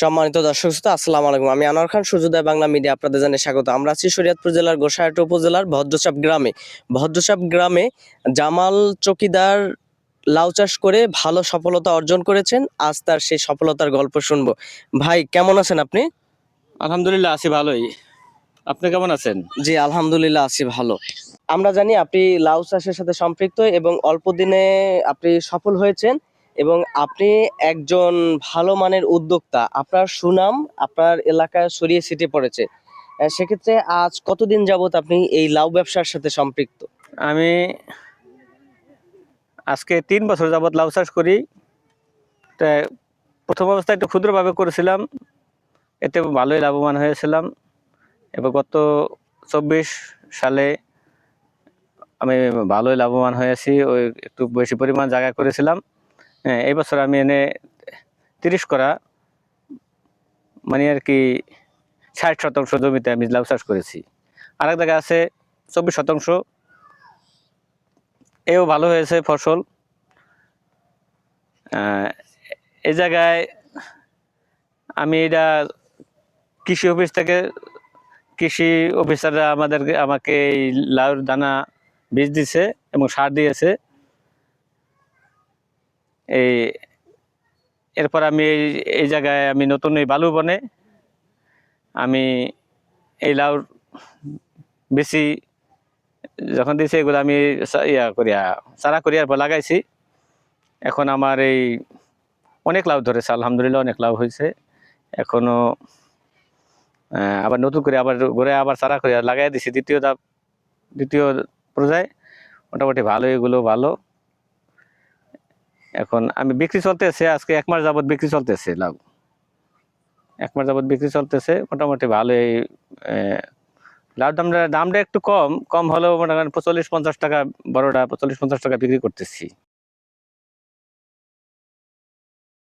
সম্মানিত দর্শক শ্রোতা আসসালামু আলাইকুম। আমি আনোয়ার খান সূর্যোদয় বাংলা মিডিয়া আপনাদের জানিয়ে স্বাগত। আমরা আছি শরীয়তপুর জেলার গোসাহাট উপজেলার ভদ্রচাপ গ্রামে। ভদ্রচাপ গ্রামে জামাল চকিদার লাউ চাষ করে ভালো সফলতা অর্জন করেছেন। আজ তার সেই সফলতার গল্প শুনব। ভাই কেমন আছেন আপনি? আলহামদুলিল্লাহ আছি ভালোই। আপনি কেমন আছেন? জি আলহামদুলিল্লাহ আছি ভালো। আমরা জানি আপনি লাউ চাষের সাথে সম্পৃক্ত এবং অল্প দিনে আপনি সফল হয়েছেন। এবং আপনি একজন ভালো মানের উদ্যোক্তা, আপনার সুনাম আপনার এলাকায় ছড়িয়ে ছিটিয়ে পড়েছে সেক্ষেত্রে আজ কতদিন যাবত আপনি এই লাউ ব্যবসার সাথে সম্পৃক্ত? আমি আজকে তিন বছর যাবত লাউ চাষ করি। তা প্রথম অবস্থায় একটু ক্ষুদ্রভাবে করেছিলাম, এতে ভালোই লাভবান হয়েছিলাম। এবার গত চব্বিশ সালে আমি ভালোই লাভবান হয়েছি, ওই একটু বেশি পরিমাণ জায়গা করেছিলাম। এই বছর আমি এনে তিরিশ করা মানে আর কি ষাট শতাংশ জমিতে আমি লাউ চাষ করেছি। আরেক জায়গায় আছে চব্বিশ শতাংশ। এও ভালো হয়েছে ফসল। এই জায়গায় আমি এটা কৃষি অফিস থেকে কৃষি অফিসাররা আমাদেরকে আমাকে এই লাউর দানা বীজ দিছে এবং সার দিয়েছে। এই, এরপর আমি এই এই জায়গায় আমি নতুন এই বালু বনে আমি এই লাউর বেশি যখন দিয়েছে এগুলো আমি ইয়া করিয়া চারা করিয়ার পর লাগাইছি। এখন আমার এই অনেক লাভ ধরেছে, আলহামদুলিল্লাহ অনেক লাভ হয়েছে। এখনও আবার নতুন করে আবার ঘুরে আবার চারা করিয়া লাগাই দিছি। দ্বিতীয় ধাপ, দ্বিতীয় পর্যায়ে, মোটামুটি ভালো, এগুলো ভালো। এখন আমি বিক্রি চলতেছে, আজকে এক মাস যাবত বিক্রি চলতেছে লাউ। এক মাস যাবত বিক্রি চলতেছে, মোটামুটি ভালোই লাউ দামটা দামটা একটু কম কম হলেও মোটামুটি চল্লিশ পঞ্চাশ টাকা, বড়টা চল্লিশ পঞ্চাশ টাকা বিক্রি করতেছি।